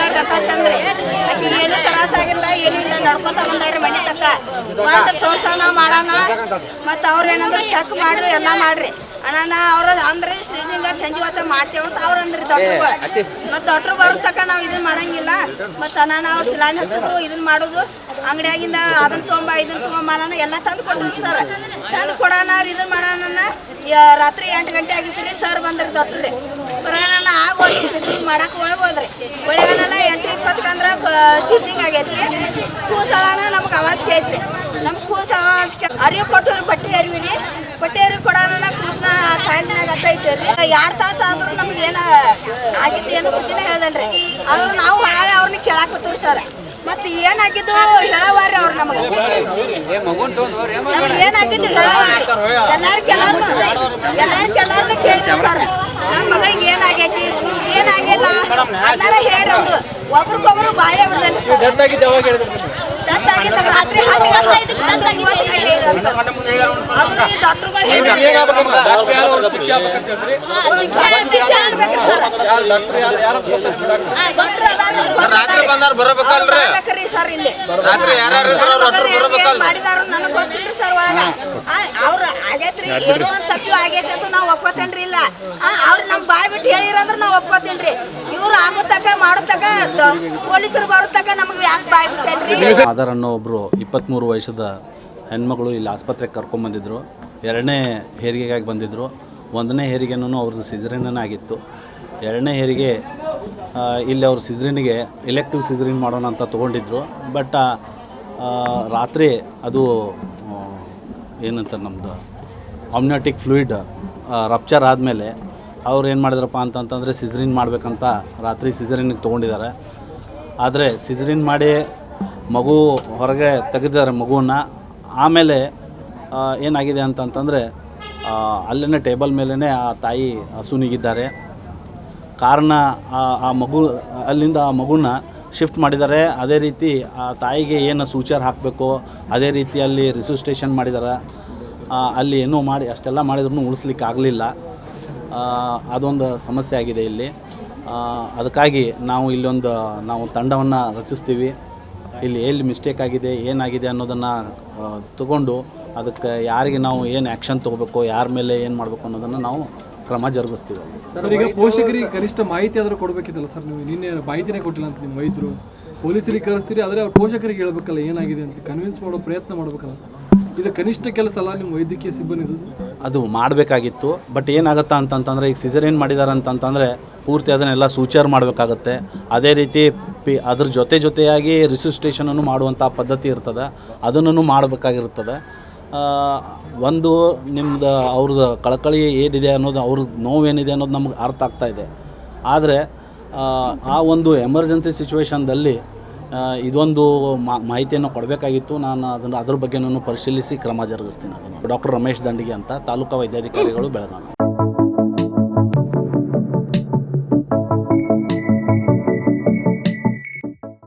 ಎಲ್ಲ ರಥ ಚಂದ್ರಿ. ಆಕಿ ಏನು ತ್ರಾಸ ಆಗಿಲ್ಲ ಏನು ಇಲ್ಲ ನಡ್ಕೊತ ಬಂದಾರಿ ಮನೆ ತಕ್ಕ. ಮತ್ತೆ ತೋರ್ಸೋಣ ಮಾಡೋಣ. ಮತ್ತು ಅವ್ರು ಏನಂದ್ರೆ ಚೆಕ್ ಮಾಡ್ರಿ ಎಲ್ಲ ಮಾಡ್ರಿ. ಅಣ್ಣ ಅವ್ರ ಅಂದ್ರೆ ಶ್ರೀಜಿಂಗ ಹೊತ್ತ ಮಾಡ್ತೇವೆ ಅಂತ ಅವ್ರು ಅಂದ್ರಿ ಡಾಕ್ಟ್ರುಗಳು ಮತ್ತು ದೊಡ್ಡರು ಬರೋ ತಕ್ಕ ನಾವು ಇದನ್ನ ಮಾಡಂಗಿಲ್ಲ. ಮತ್ತು ಅಣ್ಣ ಅವ್ರು ಶಿಲಾನ್ ಹಚ್ಚೋದು ಇದನ್ನ ಮಾಡೋದು. ಅಂಗಡಿಯಾಗಿಂದ ಅದನ್ನ ತೊಗೊಂಬ ಇದನ್ನ ತೊಗೊಂಬ ಮಾಡೋಣ ಎಲ್ಲ ತಂದು ಕೊಟ್ರಿ ಸರ್. ತಂದು ಕೊಡೋಣ ಇದನ್ನ ಮಾಡೋಣ ರಾತ್ರಿ ಎಂಟು ಗಂಟೆ ಆಗಿತ್ತು ರೀ ಸರ್ ಬಂದ್ರಿ ಡಾಕ್ಟ್ರ್ ರೀ ಬರೋಣ ಎಂಟ್ರಿ ಕೇಳ್ತ್ರಿ. ಕೂಸ ಅರಿವು ಕೊಟ್ಟರು ಬಟ್ಟೆ ಅರಿವಿರಿ ಬಟ್ಟೆ ಅರಿವು ಕೊಡೋಣ ಅಟ್ಟ ಎರಡು ತಾಸು ಆದ್ರೂ ನಮ್ಗೆ ಏನು ಆಗಿದ್ದು ಏನು ಸುದ್ದಿನ ಹೇಳ್ದಲ್ರಿ. ಆದ್ರೂ ನಾವು ಒಳಗೆ ಅವ್ರನ್ನ ಕೇಳಾಕತ್ತೀವಿ ಸರ್. ಮತ್ತೆ ಏನಾಗಿದ್ದು ಹೇಳವಾರಿ ಅವ್ರು ನಮಗೆ. ಏನಾಗಿದ್ದು ಹೇಳವಾರಿ ಎಲ್ಲಾರು ಎಲ್ಲಾರು ಕೆಲಾರನು ಕೇಳ್ತೀವಿ ಸರ್. ನನ್ನ ಮಗಳಿಗೆ ಏನಾಗೈತಿ? ಏನಾಗಿಲ್ಲ? ಅಂದಾರ ಹೇಳ್ರಿ ಅದು ಒಬ್ರಿಗೊಬ್ರು ಬಾಯ ಬಿಡ್ದಲ್ರಿ ಸರ್. ಡೆತ್ ಆಗಿದ್ದು ಯಾವಾಗ ಹೇಳಿದ್ರು ಡೆತ್ ಆಗಿದ್ದ ರಾತ್ರಿ ಹತ್ತು ಗಂಟೆ ಡಾಕ್ಟ್ರುಗಳು ಹೇಳಿದ್ರು ಡಾಕ್ಟರ್ ಯಾರು ಅವ್ರು ಶಿಕ್ಷೆ ಆಗ್ಬೇಕಂತ ಹೇಳ್ರಿ ಶಿಕ್ಷಣ ಶಿಕ್ಷೆ ಆಗ್ಬೇಕ್ರಿ ಸರ್. ಯಾರು ಡಾಕ್ಟರ್ ಯಾರು ಯಾರು ಗೊತ್ತಾಗ್ತದೆ? ಡಾಕ್ಟರ್ ಡಾಕ್ಟ್ರ್ ಅದಾರ, ಗೊತ್ತದಾರಿ. ರಾತ್ರಿ ಬಂದಾರ ಬರ್ಬೇಕಲ್ರಿ? ಅವ್ರು ಬರ್ಬೇಕ್ರಿ ಸರ್ ಇಲ್ಲಿ. ರಾತ್ರಿ ಯಾರ್ಯಾರು ಇದ್ರು ಅವ್ರು ಒಟ್ರು ಬರ್ಬೇಕಲ್ರಿ? ಏನ್ ಮಾಡಿದಾರು ನನಗೆ ಗೊತ್ತಿಲ್ರಿ ಸರ್ ಒಳಗ. ಆ, ಅವ್ರ ಆಗೈತ್ರಿ ಏನೋ ಒಂದ್ ತಪ್ಪು ಆಗೈತೆ ಅಂತ ನಾವು ಒಪ್ಪತ್ತೇನ್ರಿ ಇಲ್ಲ. ಆ, ನಮ್ ಬಾಯ್ ಬಿಟ್ಟು ಹೇಳಿರಂದ್ರೆ ನಾವು ಒಪ್ಕೋತೀನ್ರಿ. ಇವ್ರು ಆಗೋ ತಕ ಮಾಡೋ ತಕ ದ- ಪೊಲೀಸರು ಬರೋ ತಕ ನಮ್ಗೆ ಯಾಕೆ ಬಾಯ್ ಬಿಟ್ಟೇನ್ರಿ? ಆಧಾರ್ ಅನ್ನೋ ಒಬ್ಬರು ಇಪ್ಪತ್ತ್ಮೂರು ವಯಸ್ಸದ ಹೆಣ್ಮಗಳು ಇಲ್ಲಿ ಆಸ್ಪತ್ರೆಗೆ ಕರ್ಕೊಂಬಂದಿದ್ರು ಎರಡನೇ ಹೆರಿಗೆಗಾಗಿ ಬಂದಿದ್ರು. ಒಂದನೇ ಹೆರಿಗೆನೂ ಅವ್ರದ್ದು ಸಿಜರಿನೇ ಆಗಿತ್ತು. ಎರಡನೇ ಹೆರಿಗೆ ಇಲ್ಲಿ ಅವ್ರ ಸಿಜರಿನಿಗೆ ಎಲೆಕ್ಟಿವ್ ಸಿಜರಿನ್ ಮಾಡೋಣ ಅಂತ ತೊಗೊಂಡಿದ್ರು. ಬಟ್ ರಾತ್ರಿ ಅದು ಏನಂತ ನಮ್ಮದು ಆಮ್ನಾಟಿಕ್ ಫ್ಲೂಯಿಡ್ ರಪ್ಚರ್ ಆದಮೇಲೆ ಅವ್ರು ಏನು ಮಾಡಿದ್ರಪ್ಪ ಅಂತಂತಂದರೆ ಸಿಜರಿನ್ ಮಾಡಬೇಕಂತ ರಾತ್ರಿ ಸಿಜರಿನ್ ತೊಗೊಂಡಿದ್ದಾರೆ. ಆದರೆ ಸಿಜರಿನ್ ಮಾಡಿ ಮಗು ಹೊರಗೆ ತೆಗೆದಿದ್ದಾರೆ ಮಗುವನ್ನು. ಆಮೇಲೆ ಏನಾಗಿದೆ ಅಂತಂತಂದರೆ ಅಲ್ಲೇ ಟೇಬಲ್ ಮೇಲೇ ಆ ತಾಯಿ ಸುನಿಗಿದ್ದಾರೆ ಕಾರಣ ಆ- ಮಗು, ಅಲ್ಲಿಂದ ಆ ಮಗುನ ಶಿಫ್ಟ್ ಮಾಡಿದ್ದಾರೆ. ಅದೇ ರೀತಿ ಆ ತಾಯಿಗೆ ಏನು ಸೂಚರ್ ಹಾಕಬೇಕು, ಅದೇ ರೀತಿ ಅಲ್ಲಿ ರಿಸಿಸ್ಟೇಷನ್ ಮಾಡಿದ್ದಾರೆ ಅಲ್ಲಿ ಏನೂ ಮಾಡಿ, ಅಷ್ಟೆಲ್ಲ ಮಾಡಿದ್ರೂ ಉಳಿಸ್ಲಿಕ್ಕೆ ಆಗಲಿಲ್ಲ ಅದೊಂದು ಸಮಸ್ಯೆ ಆಗಿದೆ ಇಲ್ಲಿ. ಅದಕ್ಕಾಗಿ ನಾವು ಇಲ್ಲೊಂದು, ನಾವು ತಂಡವನ್ನು ರಚಿಸ್ತೀವಿ. ಇಲ್ಲಿ ಎಲ್ಲಿ ಮಿಸ್ಟೇಕ್ ಆಗಿದೆ, ಏನಾಗಿದೆ ಅನ್ನೋದನ್ನು ತಗೊಂಡು ಅದಕ್ಕೆ ಯಾರಿಗೆ ನಾವು ಏನು ಆ್ಯಕ್ಷನ್ ತೊಗೋಬೇಕು, ಯಾರ ಮೇಲೆ ಏನು ಮಾಡಬೇಕು ಅನ್ನೋದನ್ನು ನಾವು ಕ್ರಮ ಜರುಗಿಸ್ತೀವಿ. ಸರ್, ಈಗ ಪೋಷಕರಿಗೆ ಕನಿಷ್ಠ ಮಾಹಿತಿ ಆದರೂ ಕೊಡಬೇಕಿದ್ದಲ್ಲ ಸರ್? ನೀವು ನಿನ್ನೆ ಮಾಹಿತಿನೇ ಕೊಟ್ಟಿಲ್ಲ ಅಂತ ನಿಮ್ಮ ರೈತರು ಪೊಲೀಸರಿಗೆ ಕರೆಸ್ತೀರಿ, ಆದರೆ ಅವ್ರು ಪೋಷಕರಿಗೆ ಹೇಳಬೇಕಲ್ಲ ಏನಾಗಿದೆ ಅಂತ ಕನ್ವಿನ್ಸ್ ಮಾಡೋ ಪ್ರಯತ್ನ ಮಾಡ್ಬೇಕಲ್ಲ. ಇದು ಕನಿಷ್ಠ ಕೆಲಸ ಅಲ್ಲ ನಿಮ್ಮ ವೈದ್ಯಕೀಯ ಸಿಬ್ಬಂದಿ ಅದು ಮಾಡಬೇಕಾಗಿತ್ತು ಬಟ್ ಏನಾಗುತ್ತಾ ಅಂತಂತಂದರೆ ಈಗ ಸಿಸರೇನ್ ಮಾಡಿದ್ದಾರೆ ಅಂತಂತಂದರೆ ಪೂರ್ತಿ ಅದನ್ನೆಲ್ಲ ಸೂಚರ್ ಮಾಡಬೇಕಾಗತ್ತೆ. ಅದೇ ರೀತಿ ಪಿ ಅದ್ರ ಜೊತೆ ಜೊತೆಯಾಗಿ ರಿಸಿಸ್ಟೇಷನನ್ನು ಮಾಡುವಂಥ ಪದ್ಧತಿ ಇರ್ತದೆ. ಅದನ್ನು ಮಾಡಬೇಕಾಗಿರ್ತದೆ. ಒಂದು ನಿಮ್ದು ಅವ್ರದ್ದು ಕಳಕಳಿ ಏನಿದೆ ಅನ್ನೋದು ಅವ್ರ ನೋವೇನಿದೆ ಅನ್ನೋದು ನಮ್ಗೆ ಅರ್ಥ ಆಗ್ತಾ ಇದೆ. ಆದರೆ ಆ, ಆ ಒಂದು ಎಮರ್ಜೆನ್ಸಿ ಸಿಚುವೇಶನ್ದಲ್ಲಿ ಇದೊಂದು ಮಾಹಿತಿಯನ್ನು ಕೊಡಬೇಕಾಗಿತ್ತು. ನಾನು ಅದನ್ನು ಅದ್ರ ಬಗ್ಗೆ ಪರಿಶೀಲಿಸಿ ಕ್ರಮ ಜರುಗಿಸ್ತೀನಿ ಅದನ್ನು. ಡಾಕ್ಟರ್ ರಮೇಶ್ ದಂಡಿಗೆ ಅಂತ ತಾಲೂಕಾ ವೈದ್ಯಾಧಿಕಾರಿಗಳು ಬೆಳಗಾವಿ.